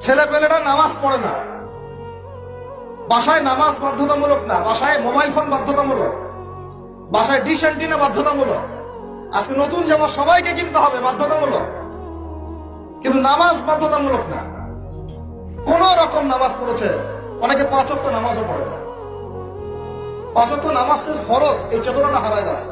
ছেলে পেলেরা নামাজ পড়ে না। বাসায় নামাজ বাধ্যতামূলক না। বাসায় মোবাইল ফোন বাধ্যতামূলক। বাসায় ডিশ অ্যান্টিনা বাধ্যতামূলক। আজকে নতুন জামা সবাইকে কিনতে হবে, বাধ্যতামূলক। কিন্তু নামাজ বাধ্যতামূলক না। কোন রকম নামাজ পড়েছে, অনেকে পাঁচক্ত নামাজও পড়ে না। পাঁচক্ত নামাজটা ফরজ, এই চেতনাটা হারায় যাচ্ছে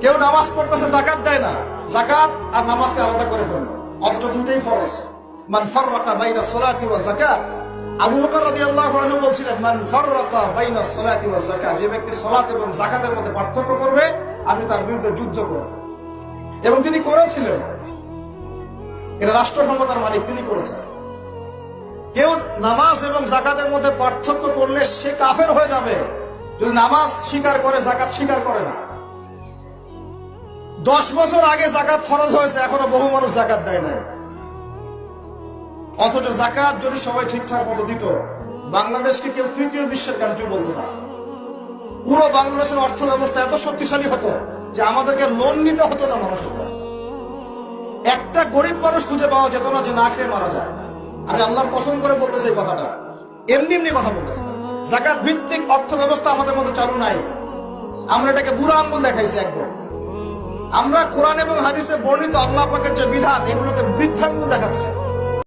কেউ নামাজ পড়তেছে, জাকাত দেয় না। জাকাত আর নামাজকে আলাদা করে ফেলল। অথচ দুটোই ফরজ। মান ফাররাকা বাইনা সলাতি ওয়া যাকাত। আবু বকর রাদিয়াল্লাহু আনহু বলছিলেন, মান ফাররাকা বাইনা সলাতি ওয়া যাকাত, যে ব্যক্তি সালাত এবং যাকাতের মধ্যে পার্থক্য করবে, আমি তার বিরুদ্ধে যুদ্ধ করব। এবং তিনি করেছিলেন। এটা রাষ্ট্র ক্ষমতার মালিক, তিনি করেছেন। কেউ নামাজ এবং জাকাতের মধ্যে পার্থক্য করলে সে কাফের হয়ে যাবে। যদি নামাজ স্বীকার করে জাকাত স্বীকার করে না। দশ বছর আগে জাকাত ফরজ হয়েছে, এখনও বহু মানুষ জাকাত দেয় না অথচ জাকাত যদি সবাই ঠিকঠাক মতো দিত, বাংলাদেশকে কেউ তৃতীয় বিশ্বের কান্ট্রি বলতো না। পুরো বাংলাদেশের অর্থ ব্যবস্থা এত শক্তিশালী হতো যে আমাদেরকে লোন নিতে হতো না মানুষের কাছে। একটা গরিব মানুষ খুঁজে পাওয়া যেত না যে না খেয়ে মারা যায়। আমি আল্লাহর পছন্দ করে বলতেছি এই কথাটা। এমনি এমনি কথা বলতেছি। জাকাত ভিত্তিক অর্থ ব্যবস্থা আমাদের মধ্যে চালু নাই। আমরা এটাকে বুড়া আঙ্গুল দেখাইছি একদম। আমরা কোরআন এবং হাদিসে বর্ণিত আল্লাহ পাকের যে বিধান এগুলোকে বৃদ্ধাঙ্গুল দেখাচ্ছে।